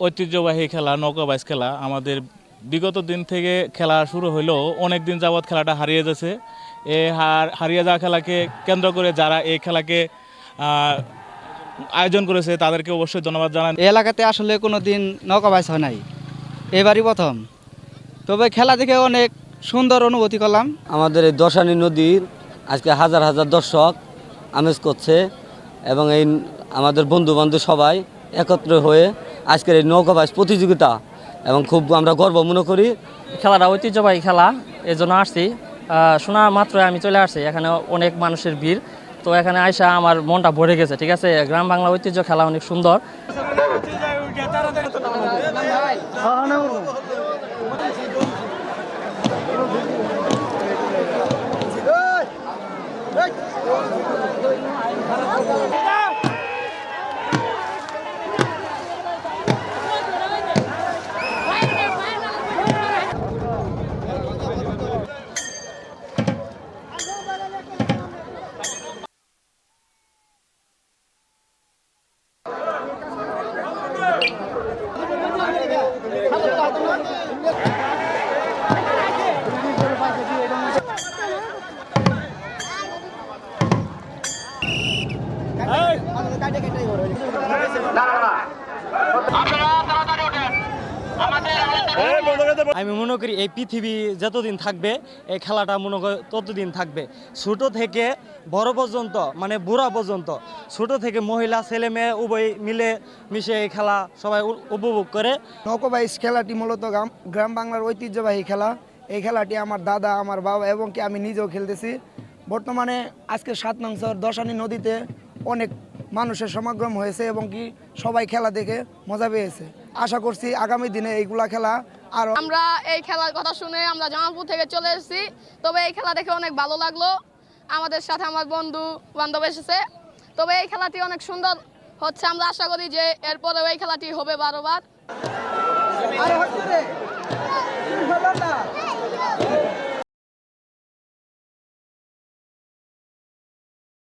ঐতিহ্যবাহী খেলা নৌকা বাইস খেলা আমাদের বিগত দিন থেকে খেলা শুরু হলেও অনেক দিন যাবৎ খেলাটা হারিয়ে যাচ্ছে। এ হার- হারিয়ে যাওয়া খেলাকে কেন্দ্র করে যারা এই খেলাকে আয়োজন করেছে তাদেরকে অবশ্যই ধন্যবাদ জানান। এই এলাকাতে আসলে কোনো দিন নৌকা বাইস হয় নাই। এবারই প্রথম। তবে খেলা দেখে অনেক সুন্দর অনুভূতি করলাম। আমাদের এই দশানী নদীর আজকে হাজার হাজার দর্শক আমেজ করছে এবং এই আমাদের বন্ধু বান্ধব সবাই একত্র হয়ে আজকের এই নৌকাবাস প্রতিযোগিতা এবং খুব আমরা গর্ব মনে করি। খেলাটা ঐতিহ্যবাহী খেলা এই জন্য আসছি শোনা মাত্র আমি চলে আসছি, এখানে অনেক মানুষের ভিড়। তো এখানে আইসা আমার মনটা ভরে গেছে, ঠিক আছে? গ্রাম বাংলা ঐতিহ্য খেলা অনেক সুন্দর। கோரிக்கை நான் আমি মনে করি এই পৃথিবী যতদিন থাকবে এই খেলাটা মনে করি ততদিন থাকবে। ছোট থেকে বড় পর্যন্ত মানে বুড়া পর্যন্ত ছোট থেকে মহিলা ছেলে মেয়ে উভয় মিলে মিশে এই খেলা সবাই উপভোগ করে। নৌকোবাইশ খেলাটি মূলত গ্রাম- গ্রাম বাংলার ঐতিহ্যবাহী খেলা। এই খেলাটি আমার দাদা আমার বাবা এবং কি আমি নিজেও খেলতেছি। বর্তমানে আজকে সাত নংশর দশানী নদীতে অনেক মানুষের সমাগম হয়েছে এবং কি সবাই খেলা দেখে মজা পেয়েছে। আশা করছি আগামী দিনে এইগুলা খেলা আর আমরা এই খেলার কথা শুনে আমরা জামালপুর থেকে চলে এসেছি। তবে এই খেলা দেখে অনেক ভালো লাগল। আমাদের সাথে আমার বন্ধু বান্ধব এসেছে। তবে এই খেলাটি অনেক সুন্দর হচ্ছে। আমরা আশা করি যে এরপরেও এই খেলাটি হবে বারোবার।